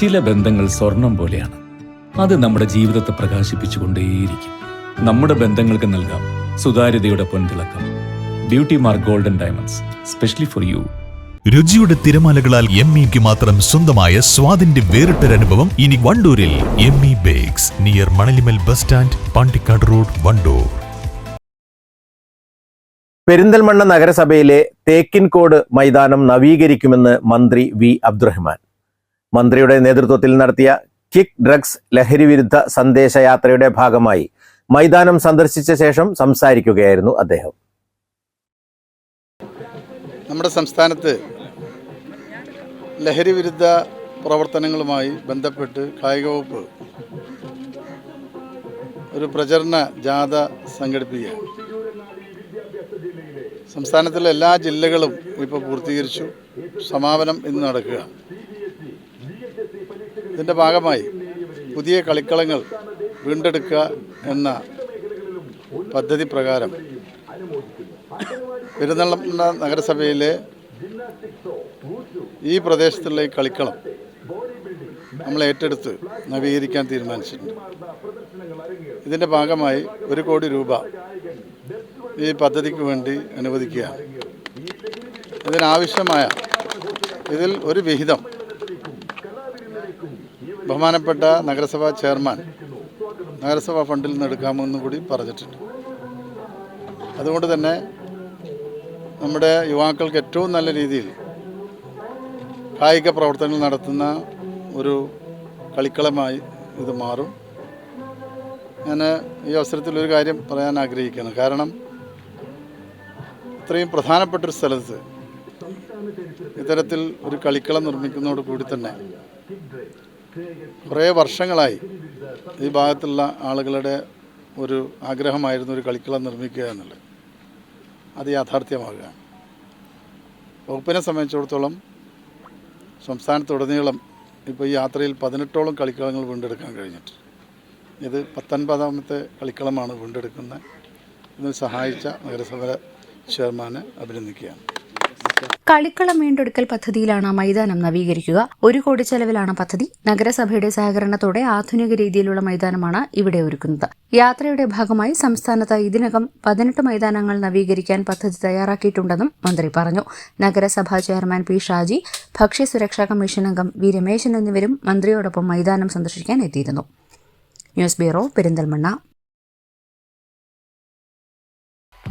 ചില ബന്ധങ്ങൾ സ്വർണം പോലെയാണ്. അത് നമ്മുടെ ജീവിതത്തെ പ്രകാശിപ്പിച്ചുകൊണ്ടേയിരിക്കും. നമ്മുടെ ബന്ധങ്ങൾക്ക് നൽകാം സുതാര്യതയുടെ പൊൻതിളക്കം. Beauty mark golden diamonds specially for you രുചിയുടെ തിരമാലകളാൽ എം ഇക്ക് മാത്രം സ്വന്തമായ സ്വാദിന്റെ വേറിട്ടൊരനുഭവം ഇനി വണ്ടൂരിൽ M E bakes near Manalimal bus stand Pandikkad road Wandoor. Perinthalmanna നഗരസഭയിലെ തേക്കിൻകോട് മൈതാനം നവീകരിക്കുമെന്ന് മന്ത്രി വി അബ്ദുറഹ്മാൻ. മന്ത്രിയുടെ നേതൃത്വത്തിൽ നടത്തിയ കിക്ക് ഡ്രഗ്സ് ലഹരിവിരുദ്ധ സന്ദേശയാത്രയുടെ ഭാഗമായി മൈതാനം സന്ദർശിച്ച ശേഷം സംസാരിക്കുകയായിരുന്നു അദ്ദേഹം. നമ്മുടെ സംസ്ഥാനത്ത് ലഹരി വിരുദ്ധ പ്രവർത്തനങ്ങളുമായി ബന്ധപ്പെട്ട് കായിക വകുപ്പ് ഒരു പ്രചരണ ജാഥ സംഘടിപ്പിക്കുകയാണ്. സംസ്ഥാനത്തിലെ എല്ലാ ജില്ലകളും ഇപ്പോൾ പൂർത്തീകരിച്ചു. സമാപനം ഇന്ന് നടക്കുക ഇതിന്റെ ഭാഗമായി പുതിയ കളിക്കളങ്ങൾ വീണ്ടെടുക്കുക എന്ന പദ്ധതി പ്രകാരം പെരുന്തൽമണ്ണ നഗരസഭയിലെ ഈ പ്രദേശത്തുള്ള ഈ കളിക്കളം നമ്മൾ ഏറ്റെടുത്ത് നവീകരിക്കാൻ തീരുമാനിച്ചിട്ടുണ്ട്. ഇതിന്റെ ഭാഗമായി ഒരു കോടി രൂപ ഈ പദ്ധതിക്ക് വേണ്ടി അനുവദിക്കുകയാണ്. ഇതിനാവശ്യമായ ഇതിൽ ഒരു വിഹിതം ബഹുമാനപ്പെട്ട നഗരസഭാ ചെയർമാൻ നഗരസഭാ ഫണ്ടിൽ നിന്ന് എടുക്കാമെന്നും കൂടി പറഞ്ഞിട്ടുണ്ട്. അതുകൊണ്ട് തന്നെ നമ്മുടെ യുവാക്കൾക്ക് ഏറ്റവും നല്ല രീതിയിൽ കായിക പ്രവർത്തനങ്ങൾ നടത്തുന്ന ഒരു കളിക്കളമായി ഇത് മാറും. ഞാൻ ഈ അവസരത്തിൽ ഒരു കാര്യം പറയാൻ ആഗ്രഹിക്കുന്നു കാരണം ഇത്രയും പ്രധാനപ്പെട്ടൊരു സ്ഥലത്ത് ഇത്തരത്തിൽ ഒരു കളിക്കളം നിർമ്മിക്കുന്നതോട് കൂടി തന്നെ കുറേ വർഷങ്ങളായി ഈ ഭാഗത്തുള്ള ആളുകളുടെ ഒരു ആഗ്രഹമായിരുന്നു ഒരു കളിക്കളം നിർമ്മിക്കുക എന്നുള്ളത്. അത് യാഥാർത്ഥ്യമാകുക. വകുപ്പിനെ സംബന്ധിച്ചിടത്തോളം സംസ്ഥാനത്തുടനീളം ഇപ്പോൾ ഈ യാത്രയിൽ പതിനെട്ടോളം കളിക്കളങ്ങൾ വീണ്ടെടുക്കാൻ കഴിഞ്ഞിട്ട് ഇത് പത്തൊൻപതാമത്തെ കളിക്കളമാണ് വീണ്ടെടുക്കുന്നത്. ഇതിന് സഹായിച്ച നഗരസഭ ചെയർമാനെ അഭിനന്ദിക്കുകയാണ്. കളിക്കളം വീണ്ടെടുക്കൽ പദ്ധതിയിലാണ് മൈതാനം നവീകരിക്കുക. ഒരു കോടി ചെലവിലാണ് പദ്ധതി. നഗരസഭയുടെ സഹകരണത്തോടെ ആധുനിക രീതിയിലുള്ള മൈതാനമാണ് ഇവിടെ ഒരുക്കുന്നത്. യാത്രയുടെ ഭാഗമായി സംസ്ഥാനത്ത് ഇതിനകം പതിനെട്ട് മൈതാനങ്ങൾ നവീകരിക്കാൻ പദ്ധതി തയ്യാറാക്കിയിട്ടുണ്ടെന്നും മന്ത്രി പറഞ്ഞു. നഗരസഭാ ചെയർമാൻ പി ഷാജി ഭക്ഷ്യസുരക്ഷാ കമ്മീഷൻ അംഗം വി രമേശൻ എന്നിവരും മന്ത്രിയോടൊപ്പം മൈതാനം സന്ദർശിക്കാൻ എത്തിയിരുന്നു. News bureau Perinthalmanna.